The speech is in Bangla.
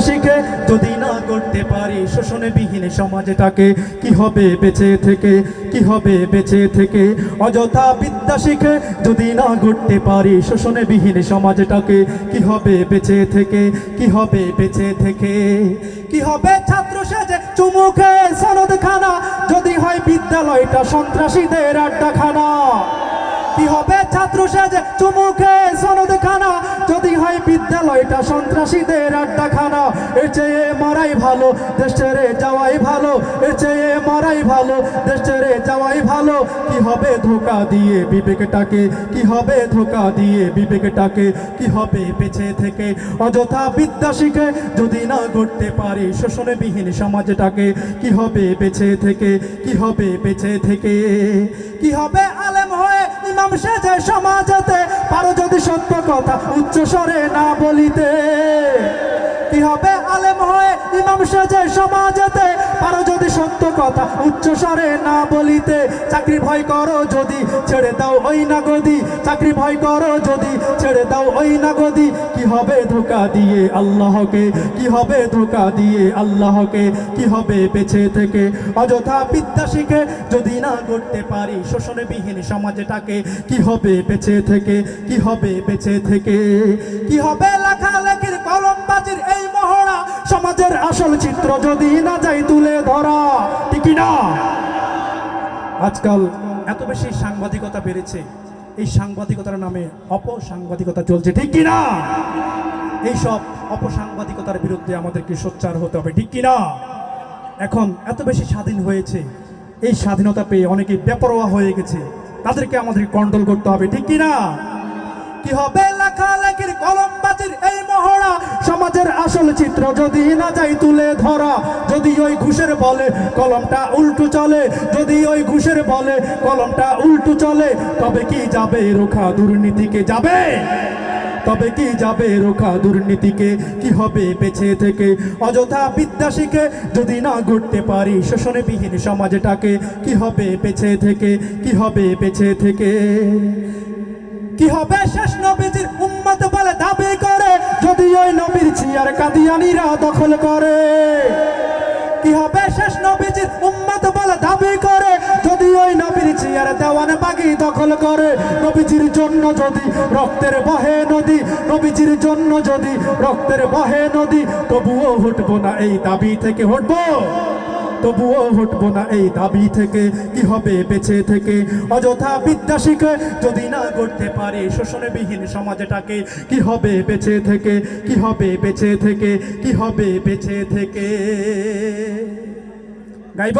শিখে যদি না করতে পারি শোষণে বিহীন সমাজটাকে কি হবে বেঁচে থেকে? কি হবে বেঁচে থেকে? অযথা বিদ্যা শিখে যদি না করতে পারি শোষণে বিহীন সমাজটাকে কি হবে বেঁচে থেকে? কি হবে বেঁচে থেকে? কি হবে ছাত্র সেজে চুমুকে সনদ খানা যদি হয় বিদ্যালয়টা সন্ত্রাসীদের আড্ডাখানা। কি হবে ছাত্র সেজে চুমুকে সনদ খানা। যদি হয় বিদ্যালয়টা সন্ত্রাসীদের আড্ডাখানা। এর চেয়ে মারাই ভালো, দেশ ছেড়ে যাওয়াই ভালো। এর চেয়ে মারাই ভালো, দেশ ছেড়ে যাওয়াই ভালো। কি হবে ধোকা দিয়ে বিবেকটাকে? কি হবে ধোকা দিয়ে বিবেকটাকে? কি হবে বেঁচে থেকে? অযথা বিদ্যা শিখে যদি না করতে পারি শোষণে বিহীন সমাজটাকে, কি হবে বেঁচে থেকে? কি হবে বেঁচে থেকে? কি হবে আলেম হয়ে ইমাম সেজে সমাজেতে পারো যদি সত্য কথা উচ্চ স্বরে না বলিতে। কি হবে? আলেম হয়ে ইমাম সেজে সমাজেতে পারো কথা উচ্চ স্বরে না বলিতে চাকরি ভয় করো যদি, ছেড়ে দাও ওই না গদি চাকরি ভয় করো যদি, ছেড়ে দাও ওই না গদি কি হবে ধোকা দিয়ে আল্লাহকে? কি হবে ধোকা দিয়ে আল্লাহকে? কি হবে বেঁচে থেকে? অযথা বিদ্যা শিখে যদি না করতে পারি শোষণে বিহীন সমাজটাকে, কি হবে বেঁচে থেকে? কি হবে বেঁচে থেকে? কি হবে সমাজের আসল চিত্র যদি না যাই তুলে ধরা, ঠিক না? আজকাল এত বেশি সাংবাদিকতা বেড়েছে, এই সাংবাদিকতার নামে অপসাংবাদিকতা চলছে, ঠিক কি না? এইসব অপসাংবাদিকতার বিরুদ্ধে আমাদেরকে সোচ্চার হতে হবে, ঠিক কি না? এখন এত বেশি স্বাধীন হয়েছে, এই স্বাধীনতা পেয়ে অনেকে বেপরোয়া হয়ে গেছে, তাদেরকে আমাদের কন্ট্রোল করতে হবে, ঠিক কি কি হবে? লেখালেখির কলম বাজির এই মহড়া। সমাজের আসল চিত্র যদি না যাই তুলে ধরা, যদি ওই ঘুষের বলে কলমটা উল্টো চলে, যদি ওই ঘুষের বলে কলমটা উল্টু চলে, তবে কি যাবে রোখা দুর্নীতিকে? যাবে? তবে কি যাবে রোখা দুর্নীতিকে? কি হবে পেছে থেকে? অযথা বিদ্যা শিখে যদি না গড়তে পারি শোষণে বিহীন সমাজটাকে কি হবে পেছে থেকে? কি হবে পেছে থেকে? কি হবে শেষ নবীজির উম্মত বলে দাবি করে? যদি ওই নবীর চিয়ার কাদিয়ানিরা দখল করে, কি হবে শেষ নবীজির উম্মত বলে দাবি করে? যদি ওই নবীর চিয়ার দেওয়ান বাগি দখল করে, নবীজির জন্য যদি রক্তের বহে নদী, নবীজির জন্য যদি রক্তের বহে নদী, তবুও হটবো না এই দাবি থেকে হটবো। তবুও হটব না এই দাবি থেকে। কি হবে বেঁচে থেকে? অযথা বিদ্যা শিখে যদি না করতে পারে শোষণে বিহীন সমাজটাকে, কি হবে বেঁচে থেকে? কি হবে বেঁচে থেকে? কি হবে বেঁচে থেকে?